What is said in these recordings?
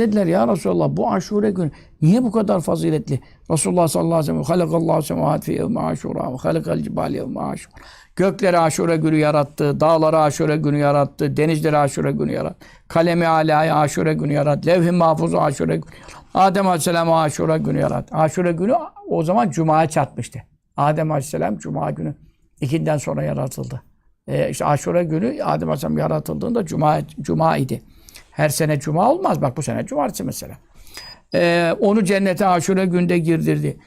Dediler ya Resulallah bu aşure günü niye bu kadar faziletli? Resulullah sallallahu aleyhi ve sellem halakallahu semavat fi yevmi aşura ve halakal cibal yevmi aşura. Gökleri aşure günü yarattı, dağları aşure günü yarattı, denizleri aşure günü yarattı. Kalemi alaya aşure günü yarattı, levh-i mahfuzu aşure günü yarattı. Adem aleyhisselam aşure günü yarattı. Aşure günü o zaman Cuma'ya çatmıştı. Adem aleyhisselam Cuma günü ikinden sonra yaratıldı. Ee, işte aşure günü Adem aleyhisselam yaratıldığında Cuma, Cuma idi. Her sene cuma olmaz. Bak bu sene cumartesi mesela. Ee, onu cennete aşure günde girdirdi.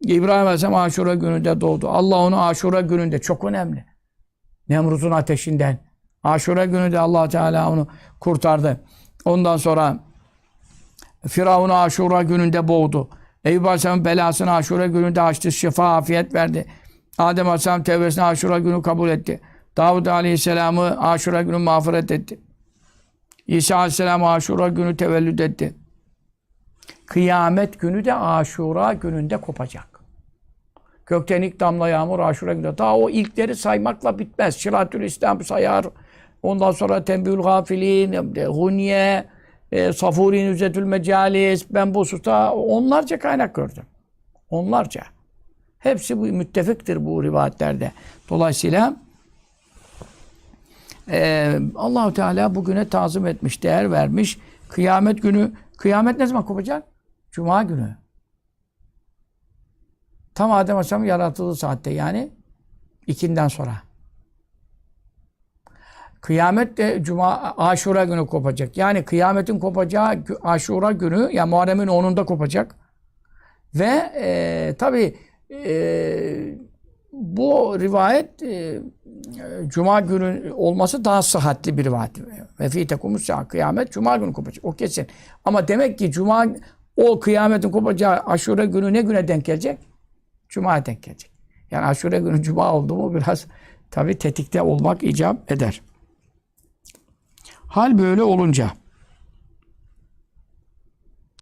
İbrahim Aleyhisselam aşure gününde doğdu. Allah onu aşure gününde çok önemli. Nemrut'un ateşinden. Aşure gününde allah Teala onu kurtardı. Ondan sonra Firavun'u aşure gününde boğdu. Eyüp Aleyhisselam belasını aşure gününde açtı. Şifa, afiyet verdi. Adem Aleyhisselam tevbesini aşure günü kabul etti. Davud Aleyhisselam'ı aşure günü mağfiret etti. İsa Aleyhisselam Aşura günü tevellüd etti. Kıyamet günü de Aşura gününde kopacak. Gökten ilk damla yağmur Aşura günü. Daha o ilkleri saymakla bitmez. Şiratül İslam sayar. Ondan sonra Tembül Gafilin, Hunye, e, Safuri Nüzetül Mecalis. Ben bu hususta onlarca kaynak gördüm. Onlarca. Hepsi bu müttefiktir bu rivayetlerde. Dolayısıyla ee, Allahu Teala bugüne tazım etmiş, değer vermiş. Kıyamet günü, kıyamet ne zaman kopacak? Cuma günü. Tam Adem Aleyhisselam yaratıldığı saatte yani ikinden sonra. Kıyamet de Cuma, Aşura günü kopacak. Yani kıyametin kopacağı Aşura günü, yani Muharrem'in 10'unda kopacak. Ve e, tabi e, bu rivayet e, Cuma günü olması daha sıhhatli bir rivayet. Ve fî tekumus kıyamet Cuma günü kopacak. O kesin. Ama demek ki Cuma o kıyametin kopacağı aşure günü ne güne denk gelecek? Cuma'ya denk gelecek. Yani aşure günü Cuma oldu mu biraz tabi tetikte olmak icap eder. Hal böyle olunca